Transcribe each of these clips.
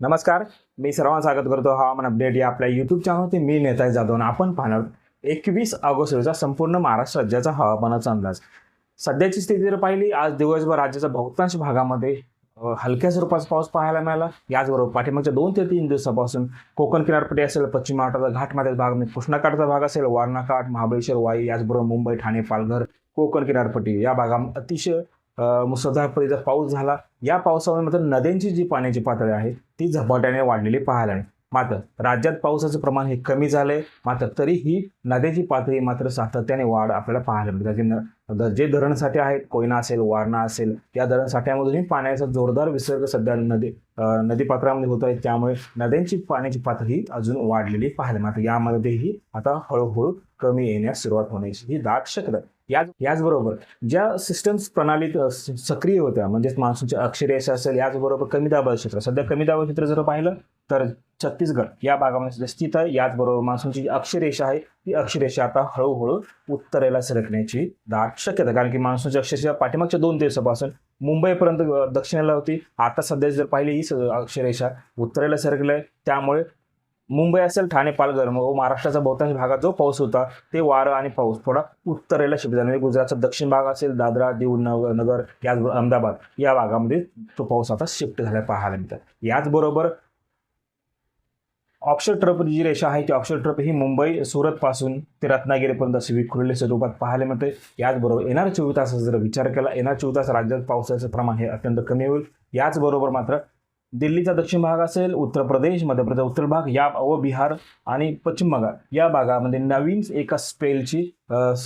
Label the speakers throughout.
Speaker 1: नमस्कार मी सर्वांना स्वागत करतो. हवामान अपडेट या आपल्या यूट्यूब चॅनलवरती मी नेताय जाधव आणि आपण पाहणार एकवीस ऑगस्ट रोजीचा संपूर्ण महाराष्ट्र राज्याचा हवामानाचा अंदाज. सध्याची स्थिती जर पाहिली आज दिवसभर राज्याच्या बहुतांश भागामध्ये हलक्या स्वरूपाचा पाऊस पाहायला मिळाला. याचबरोबर पाठीमागच्या दोन ते तीन दिवसापासून कोकण किनारपट्टी असेल पश्चिम महाराष्ट्राचा घाटमाथ्याचा भाग म्हणजे कृष्णाकाठचा भाग असेल वारणाकाठ महाबळेश्वर वाई याचबरोबर मुंबई ठाणे पालघर कोकण किनारपट्टी या भागामध्ये अतिशय मुसळधार परिसर पाऊस झाला. या पावसामुळे मात्र नद्यांची जी पाण्याची पातळी आहे ती झपाट्याने वाढलेली पाहायला मिळते. मात्र राज्यात पावसाचं प्रमाण हे कमी झालंय. मात्र तरीही नद्याची पातळी मात्र सातत्याने वाढ आपल्याला पाहायला मिळते. त्याचे न- जे धरणसाठे आहेत कोयना असेल वारणा असेल या धरणसाठ्यामधूनही पाण्याचा जोरदार विसर्ग सध्या नदी नदी पात्रामध्ये होत आहे. त्यामुळे नद्यांची पाण्याची पातळी अजून वाढलेली पाहायला मिळते. यामध्येही आता हळूहळू कमी येण्यास सुरुवात होण्याची ही दाट शक्यता. याच याचबरोबर ज्या सिस्टम्स प्रणालीत स- सक्रिय होत्या म्हणजेच मान्सूनचे अक्षरेश असेल याचबरोबर कमी दाबाळ क्षेत्र. सध्या कमी दाबाळ क्षेत्र जर पाहिलं तर छत्तीसगड या भागामध्ये सध्या स्थित आहे. याचबरोबर मान्सूनची जी अक्षरेषा आहे ती अक्षरेषा आता हळूहळू उत्तरेला सरकण्याची दाट शक्यता. कारण की मान्सूनची अक्षरेषा पाठीमागच्या दोन दिवसापासून मुंबईपर्यंत दक्षिणेला होती. आता सध्या जर पाहिली ही स- अक्षरेषा उत्तरेला सरकली आहे. त्यामुळे मुंबई असेल ठाणे पालघर. व महाराष्ट्राच्या बहुतांश भागात जो पाऊस होता ते वारं आणि पाऊस. थोडा उत्तरेला शिफ्ट झाला. म्हणजे गुजरातचा दक्षिण भाग असेल दादरा दीव नगर याच अहमदाबाद या भागामध्ये तो पाऊस आता शिफ्ट झाला पाहायला मिळतात. याचबरोबर ऑप्शर ट्रप जी रेषा आहे ती ऑप्शर ट्रप ही मुंबई सुरतपासून ते रत्नागिरीपर्यंत अशी विखुरलेल्या स्वरूपात पाहायला मिळते. याचबरोबर येणाऱ्या चोवीस तासाचा जर विचार केला येणाऱ्या चोवीस तास राज्यात पावसाचं प्रमाण हे अत्यंत कमी होईल. याचबरोबर मात्र दिल्लीचा दक्षिण भाग असेल उत्तर प्रदेश मध्य प्रदेश उत्तर भाग या व बिहार आणि पश्चिम बंगाल. या भागामध्ये नवीन एका स्पेलची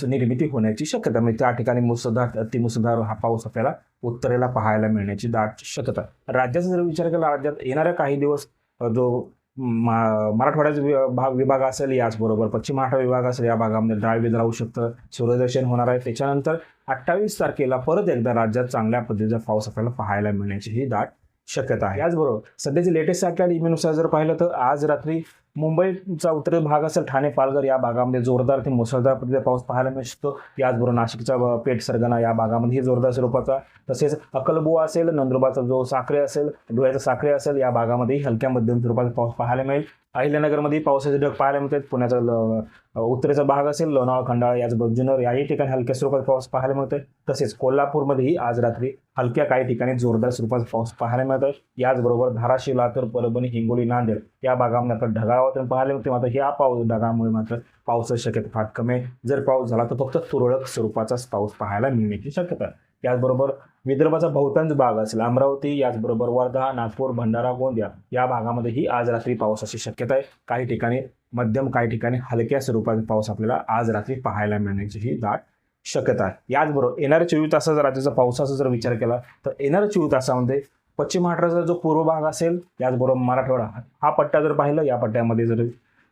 Speaker 1: निर्मिती होण्याची शक्यता म्हणजे त्या ठिकाणी मुसळधार अतिमुसळधार हा पाऊस आपल्याला उत्तरेला पाहायला मिळण्याची दाट शक्यता राज्याचा जर विचार केला राज्यात येणाऱ्या काही दिवस जो मा- मराठवाड्याचा भाग विभाग असेल याचबरोबर पश्चिम महाराष्ट्र विभाग असेल या भागामध्ये ड्राय राहू शकतं सूर्यदर्शन होणार आहे. त्याच्यानंतर अठ्ठावीस तारखेला परत एकदा राज्यात चांगल्या पद्धतीचा पाऊस आपल्याला पाहायला मिळण्याची ही दाट शक्यता आहे. याचबरोबर सध्याचे लेटेस्ट सॅटेलाइट इमेनुसार जर पाहिलं तर आज रात्री मुंबईचा उत्तर भाग असेल ठाणे पालघर या भागामध्ये जोरदार ते मुसळधार पद्धतीचा पाऊस पाहायला मिळू शकतो याचबरोबर नाशिकचा पेठ सरगणा या भागामध्येही जोरदार स्वरूपाचा तसेच अकलबुवा असेल नंदुरबारचा जो साखरे असेल धुळ्याचा साखरे असेल या भागामध्येही हलक्या मध्यम स्वरूपाचा पाऊस पाहायला मिळेल. अहिल्यानगरमध्ये पावसाचे ढग पाहायला मिळतात. पुण्याचा ल- उत्तरेचा भाग असेल लोणावळा खंडाळा याचबरोबर जुन्नर याही ठिकाणी हलक्या स्वरूपाचा पाऊस पाहायला मिळतोय. तसेच कोल्हापूरमध्येही आज रात्री हलक्या काही ठिकाणी जोरदार स्वरूपाचा पाऊस पाहायला मिळतोय. याचबरोबर धाराशिव लातूर परभणी हिंगोली नांदेड या भागामध्ये आता ढगाळ वातावरण पाहायला मिळते मात्र या पाऊस ढगामुळे मात्र पावसाची शक्यता फार कमी आहे. जर पाऊस झाला तर फक्त तुरळक स्वरूपाचाच पाऊस पाहायला मिळण्याची शक्यता आहे. याचबरोबर विदर्भाचा बहुतांश भाग असेल अमरावती याचबरोबर वर्धा नागपूर भंडारा गोंदिया या भागामध्येही आज रात्री पावसाची शक्यता आहे. काही ठिकाणी मध्यम काही ठिकाणी हलक्या स्वरूपाचा पाऊस आपल्याला आज रात्री पाहायला मिळण्याची ही दाट शक्यता आहे. याचबरोबर येणाऱ्या चोवीस तासाचा राज्याचा पावसाचा जर विचार केला तर येणाऱ्या चोवीस तासामध्ये पश्चिम महाराष्ट्राचा जो पूर्व भाग असेल याचबरोबर मराठवाडा. हा पट्टा जर पाहिलं या पट्ट्यामध्ये जर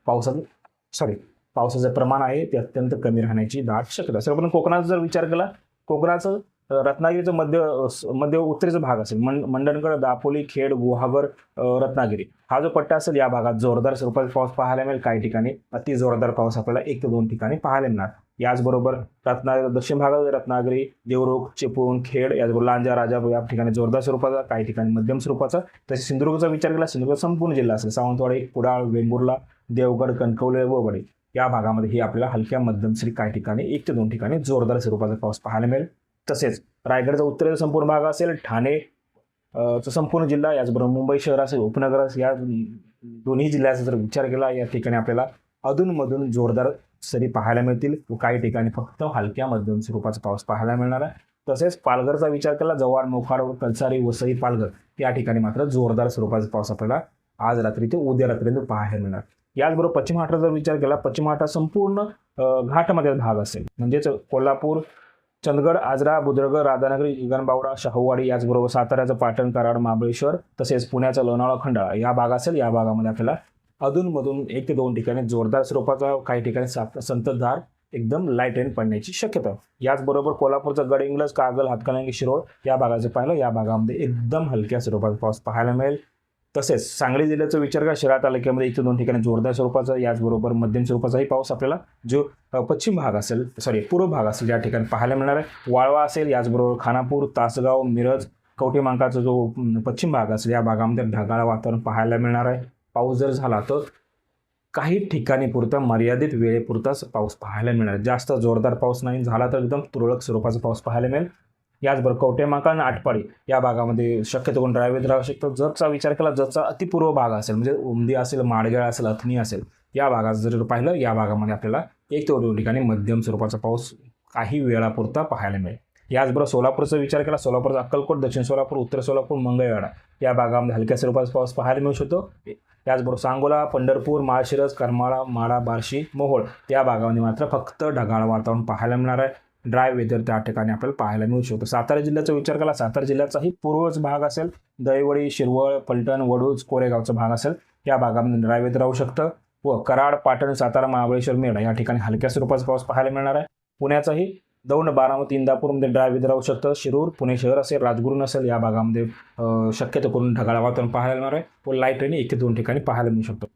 Speaker 1: पावसाचं सॉरी पावसाचं प्रमाण आहे ते अत्यंत कमी राहण्याची दाट शक्यता. सर्वप्रथम कोकणाचा जर विचार केला कोकणाचं रत्नागिरीचं मध्य मध्य उत्तरेचा भाग असेल मंड मंडणगड दापोली खेड गुहागर रत्नागिरी. हा जो पट्टा असेल या भागात जोरदार स्वरूपात पाऊस पाहायला मिळेल. काही ठिकाणी अति जोरदार पाऊस आपल्याला एक ते दोन ठिकाणी पाहायला मिळणार. याचबरोबर रत्नागिरी दक्षिण भागात रत्नागिरी देवरुख चिपळूण खेड याचबरोबर लांजा राजा या ठिकाणी जोरदार स्वरूपाचा काही ठिकाणी मध्यम स्वरूपाचा. तसेच सिंधुदुर्गचा विचार केला सिंधुदुर्ग संपूर्ण जिल्हा असेल. सावंतवाडी कुडाळ वेंगुर्ला देवगड कणकवले व वडे या भागामध्ये ही आपल्याला हलक्या मध्यम श्री काही ठिकाणी एक ते दोन ठिकाणी जोरदार स्वरूपाचा पाऊस पाहायला मिळेल. तसेच रायगडचा उत्तरेचा संपूर्ण भाग असेल ठाणे संपूर्ण जिल्हा याचबरोबर मुंबई शहर असेल उपनगर असेल या दोन्ही जिल्ह्याचा जर विचार केला या ठिकाणी आपल्याला अधूनमधून जोरदार सरी पाहायला मिळतील. व काही ठिकाणी फक्त हलक्या मध्यम स्वरूपाचा पाऊस पाहायला मिळणार आहे. तसेच पालघरचा विचार केला जव्हार मोखाड कलसारी वसई पालघर या ठिकाणी मात्र जोरदार स्वरूपाचा पाऊस आपल्याला आज रात्री ते उद्या रात्रीपर्यंत पाहायला मिळणार. याचबरोबर पश्चिम महाराष्ट्राचा जर विचार केला पश्चिम महाराष्ट्र संपूर्ण घाटमध्ये भाग असेल. म्हणजेच कोल्हापूर चंदगड आजरा बुद्रगड राधानगरी गगनबावडा शाहूवाडी याचबरोबर साताऱ्याचं पाटण कराड महाबळेश्वर तसेच पुण्याचा लोणावळा खंडाळा या भाग असेल या भागामध्ये आपल्याला अधूनमधून एक ते दोन ठिकाणी जोरदार स्वरूपाचा काही ठिकाणी संततधार एकदम लाइट रेन पडण्याची शक्यता. याचबरोबर कोल्हापूरचा गड इंग्लज कागल हातकणंगी शिरोळ या भागाचं पाहिलं या भागामध्ये एकदम हलक्या स्वरूपाचा पाऊस पाहायला मिळेल. तसेच सांगली जिल्ह्याचा विचार का शिरा तालुक्यामध्ये एक ते दोन ठिकाणी जोरदार स्वरूपाचा याचबरोबर मध्यम स्वरूपाचाही पाऊस आपल्याला जो पश्चिम भाग असेल सॉरी पूर्व भाग असेल या ठिकाणी पाहायला मिळणार आहे. वाळवा असेल याचबरोबर खानापूर तासगाव मिरज कवठे मांकाचा जो पश्चिम भाग असेल या भागामध्ये ढगाळ वातावरण पाहायला मिळणार आहे. पाऊस जर झाला तर काही ठिकाणी पुरता मर्यादित वेळेपुरताच पाऊस पाहायला मिळणार जास्त जोरदार पाऊस नाही झाला तर एकदम तुरळक स्वरूपाचा पाऊस पाहायला मिळेल. याचबरोबर कवटेमाका आणि आटपाडी या भागामध्ये शक्यतो कोण ड्रायवेत राहू शकतो. जतचा विचार केला जतचा अतिपूर्व भाग असेल म्हणजे उमदी असेल माडगेळ असेल अथनी असेल या भागात जर पाहिलं या भागामध्ये आपल्याला एक ते दोन ठिकाणी मध्यम स्वरूपाचा पाऊस काही वेळापुरता पाहायला मिळेल. याचबरोबर सोलापूरचा विचार केला सोलापूरचा अक्कलकोट दक्षिण सोलापूर उत्तर सोलापूर मंगळवेढा या भागामध्ये हलक्या स्वरूपाचा पाऊस पाहायला मिळू शकतो. याचबरोबर सांगोला पंढरपूर माळशिरस करमाळा माळा बार्शी मोहोळ या भागामध्ये मात्र फक्त ढगाळ वातावरण पाहायला मिळणार आहे. ड्राय वेदर त्या ठिकाणी आपल्याला पाहायला मिळू शकतो. सातारा जिल्ह्याचा विचार केला सातारा जिल्ह्याचाही पूर्वच भाग असेल दहिवडी शिरवळ फलटण वडूज कोरेगावचा भाग असेल या भागामध्ये ड्राय वेदर राहू शकतं. व कराड पाटण सातारा महाबळेश्वर मेढा या ठिकाणी हलक्या स्वरूपाचा पाऊस पाहायला मिळणार आहे. पुण्याचाही दौंड बारामती इंदापूरमध्ये ड्राय वेदर राहू शकतं. शिरूर पुणे शहर असेल राजगुरू नसेल या भागामध्ये शक्यतो करून ढगाळ वातावरण पाहायला मिळणार आहे. व लाइट रेनी एक ते दोन ठिकाणी पाहायला मिळू शकतो.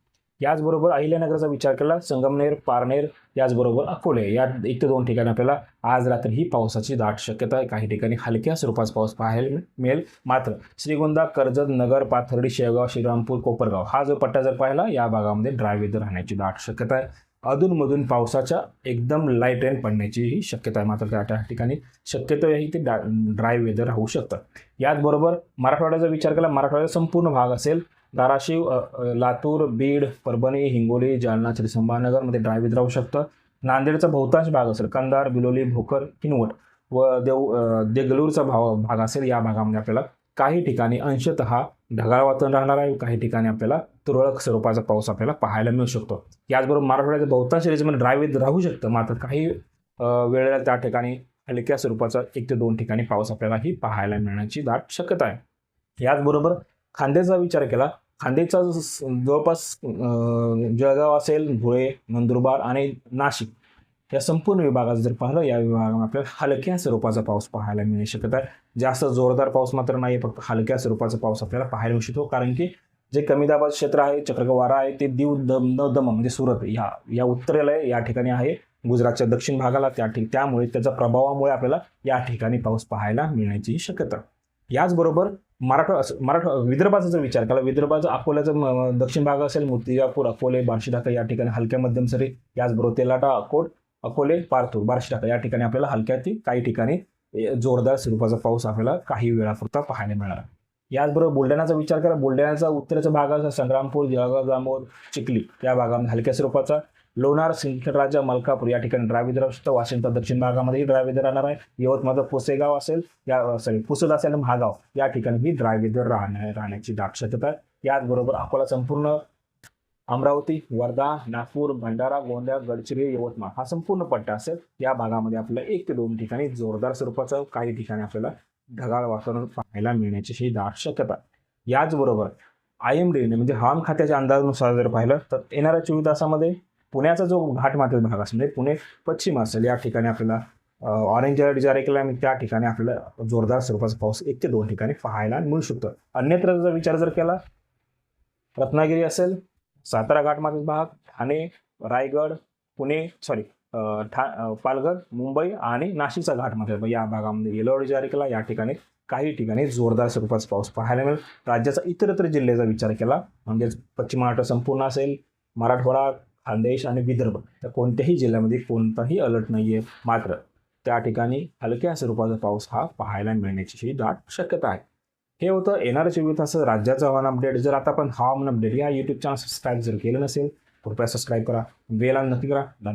Speaker 1: याचबरोबर अहिल्यानगरचा विचार केला संगमनेर पारनेर याचबरोबर अकोले. या एक ते दोन ठिकाणी आपल्याला आज रात्री ही पावसाची दाट शक्यता आहे. काही ठिकाणी हलक्या स्वरूपात पाऊस पाहायला मिळेल. मात्र श्रीगोंदा कर्जत नगर पाथर्डी शेवगाव श्रीरामपूर कोपरगाव हा जो पट्टा जर पाहिला या भागामध्ये ड्राय वेदर राहण्याची दाट शक्यता आहे. अधूनमधून पावसाच्या एकदम लाइट रेन पडण्याचीही शक्यता आहे. मात्र त्या त्या ठिकाणी शक्यतो ही ते डा ड्राय वेदर राहू शकतं. याचबरोबर मराठवाड्याचा विचार केला मराठवाड्याचा संपूर्ण भाग असेल धाराशिव लातूर बीड परभणी हिंगोली जालना श्रीसंभानगरमध्ये ड्राय राहू शकतं. नांदेडचा बहुतांश भाग असेल कंधार बिलोली भोकर किनवट व देव देगलूरचा भाव भाग असेल या भागामध्ये आपल्याला काही ठिकाणी अंशतः ढगाळ वातावरण राहणार आहे. काही ठिकाणी आपल्याला तुरळक स्वरूपाचा पाऊस आपल्याला पाहायला मिळू शकतो. याचबरोबर मराठवाड्याच्या बहुतांश रेजमध्ये ड्राय राहू शकतं मात्र काही वेळेला त्या ठिकाणी हलक्या स्वरूपाचा एक ते दोन ठिकाणी पाऊस आपल्याला ही पाहायला मिळण्याची दाट शक्यता आहे. याचबरोबर खांद्याचा विचार केला खांदेचा ज- स- जवळपास जळगाव असेल धुळे नंदुरबार आणि नाशिक या संपूर्ण विभागात जर पाहिलं या विभागामध्ये आपल्याला हलक्या स्वरूपाचा पाऊस पाहायला मिळू शकत आहे. जास्त जोरदार पाऊस मात्र नाही फक्त हलक्या स्वरूपाचा पाऊस आपल्याला पाहायला मिळू शकतो. कारण की जे कमी दाबाचं क्षेत्र आहे चक्रवात आहे ते दीव दम न दम म्हणजे सुरत या या उत्तरेला या ठिकाणी आहे. गुजरातच्या दक्षिण भागाला त्या ठिक त्यामुळे त्याच्या प्रभावामुळे आपल्याला या ठिकाणी पाऊस पाहायला मिळण्याची शक्यता. याचबरोबर मराठा मराठा विदर्भाचा जर विचार केला विदर्भाचा अकोल्याचा म- दक्षिण भाग असेल मूर्तिजापूर अकोले बार्शीटाका या ठिकाणी हलक्या मध्यम सरी याचबरोबर तेलाटा अकोट अकोले पारतूर बार्शी या ठिकाणी आपल्याला हलक्या ते काही ठिकाणी ए, जोरदार स्वरूपाचा पाऊस आपल्याला काही वेळापुरता पाहायला मिळणार. याचबरोबर बुलढाण्याचा विचार करा बुलढाण्याचा उत्तरेचा भाग असा संग्रामपूर जळगाव जामोद चिखली या भागामध्ये हलक्या स्वरूपाचा लोणार सिंदखेडराजा मलकापूर या ठिकाणी ड्रायव्हिदर असू वाशिमचा दक्षिण भागामध्येही ड्रायव्हिदर राहणार आहे. यवतमाळचं पुसेगाव असेल या सॉरी पुसद असेल महागाव या ठिकाणी ही ड्रायव्हिदर राहण्या राहण्याची दाट शक्यता आहे. याचबरोबर अकोला संपूर्ण अमरावती वर्धा नागपूर भंडारा गोंदिया गडचिरोली यवतमाळ हा संपूर्ण पट्टा असेल. या भागामध्ये आपल्याला एक ते दोन ठिकाणी जोरदार स्वरूपाचं काही ठिकाणी आपल्याला ढगाळ वातावरण पाहायला मिळण्याची ही दाट शक्यता याचबरोबर आय एम डीने म्हणजे हवामान खात्याच्या अंदाजानुसार जर पाहिलं तर येणाऱ्या चोवीस तासामध्ये पुण्याचा जो घाटमाथ्याचा भाग असेल म्हणजे पुणे पश्चिम असेल या ठिकाणी आपल्याला ऑरेंज अलर्ट जारी केला आणि त्या ठिकाणी आपल्याला जोरदार स्वरूपाचा पाऊस एक ते दोन ठिकाणी पाहायला मिळू शकतो. अन्यत्र जर विचार जर केला रत्नागिरी असेल सातारा घाटमाथ्याचा भाग ठाणे रायगड पुणे सॉरी ठा पालघर मुंबई आणि नाशिकचा घाटमाथ्याचा भाग या भागामध्ये येलो अलर्ट जारी केला. या ठिकाणी काही ठिकाणी जोरदार स्वरूपाचा पाऊस पाहायला मिळेल. राज्याचा इतरत्र जिल्ह्याचा विचार केला म्हणजेच पश्चिम महाराष्ट्र संपूर्ण असेल मराठवाडा खानदेश आणि विदर्भ या कोणत्याही जिल्ह्यामध्ये कोणताही अलर्ट नाही आहे मात्र त्या ठिकाणी हलक्या स्वरूपाचा पाऊस हा पाहायला मिळण्याची ही दाट शक्यता आहे. हे होतं येणाऱ्या चोवीस तास राज्याचं हवामान अपडेट जर आता आपण हवामान अपडेट या यूट्यूब चॅनल सबस्क्राईब जर केलं नसेल कृपया सबस्क्राईब करा. बेल नक्की करा. धन्यवाद.